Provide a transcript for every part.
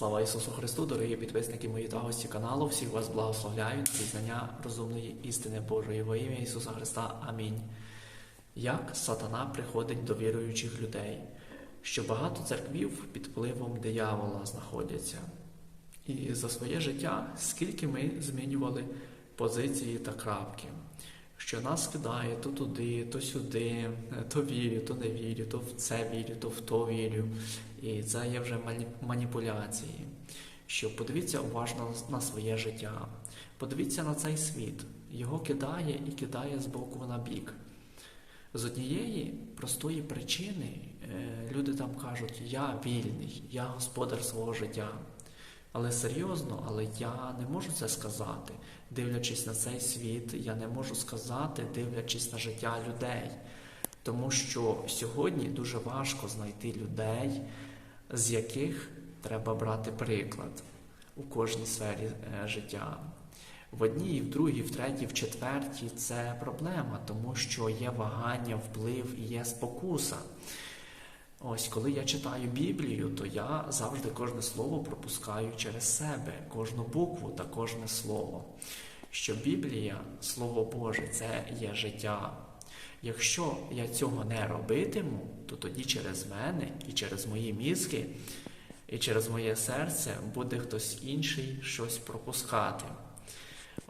Слава Ісусу Христу, дорогі підписники мої та гості каналу, всіх вас благословляю на пізнання розумної істини Божої во ім'я Ісуса Христа. Амінь. Як сатана приходить до віруючих людей, що багато церквів під впливом диявола знаходяться. І за своє життя, скільки ми змінювали позиції та крапки, що нас кидає то туди, то сюди, то вірю, то не вірю, то в це вірю, то в то вірю. І це є вже мані- маніпуляції. Що подивіться уважно на своє життя, подивіться на цей світ. Його кидає і кидає з боку на бік. З однієї простої причини е, люди там кажуть, я вільний, я господар свого життя. Але серйозно, але я не можу це сказати. Дивлячись на цей світ, я не можу сказати, дивлячись на життя людей. Тому що сьогодні дуже важко знайти людей, з яких треба брати приклад у кожній сфері е, життя. В одній, в другій, в третій, в четвертій це проблема, тому що є вагання, вплив і є спокуса. Ось коли я читаю Біблію, то я завжди кожне слово пропускаю через себе, кожну букву та кожне слово. Що Біблія, Слово Боже, це є життя. Якщо я цього не робитиму, то тоді через мене і через мої мізки, і через моє серце буде хтось інший щось пропускати.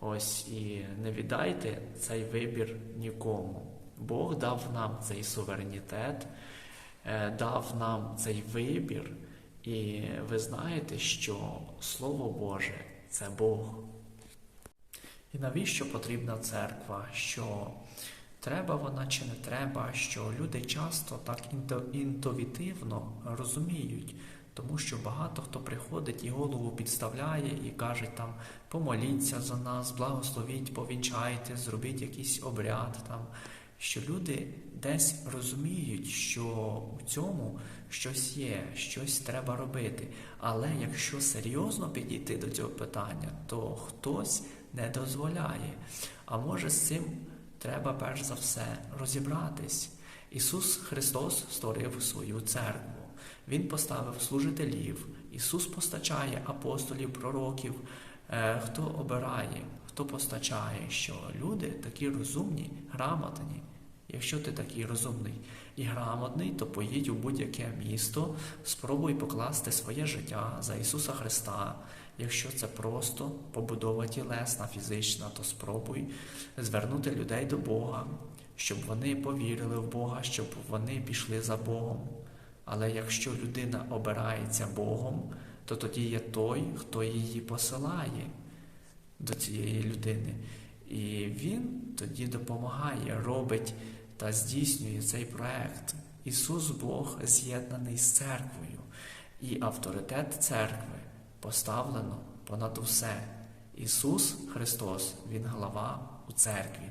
Ось і не віддайте цей вибір нікому. Бог дав нам цей суверенітет, дав нам цей вибір, і ви знаєте, що Слово Боже це Бог. І навіщо потрібна церква? Що треба вона чи не треба, що люди часто так інтуїтивно розуміють, тому що багато хто приходить і голову підставляє і каже там помоліться за нас, благословіть, повінчайте, зробіть якийсь обряд там. Що люди десь розуміють, що у цьому щось є, щось треба робити. Але якщо серйозно підійти до цього питання, то хтось не дозволяє. А може з цим треба перш за все розібратись. Ісус Христос створив свою церкву. Він поставив служителів. Ісус постачає апостолів, пророків. Е, Хто обирає, хто постачає, що люди такі розумні, грамотні. Якщо ти такий розумний і грамотний, то поїдь у будь-яке місто, спробуй покласти своє життя за Ісуса Христа. Якщо це просто побудова тілесна, фізична, то спробуй звернути людей до Бога, щоб вони повірили в Бога, щоб вони пішли за Богом. Але якщо людина обирається Богом, то тоді є той, хто її посилає до цієї людини. І він тоді допомагає, робить та здійснює цей проект. Ісус Бог з'єднаний з церквою, і авторитет церкви поставлено понад усе. Ісус Христос, Він глава у церкві.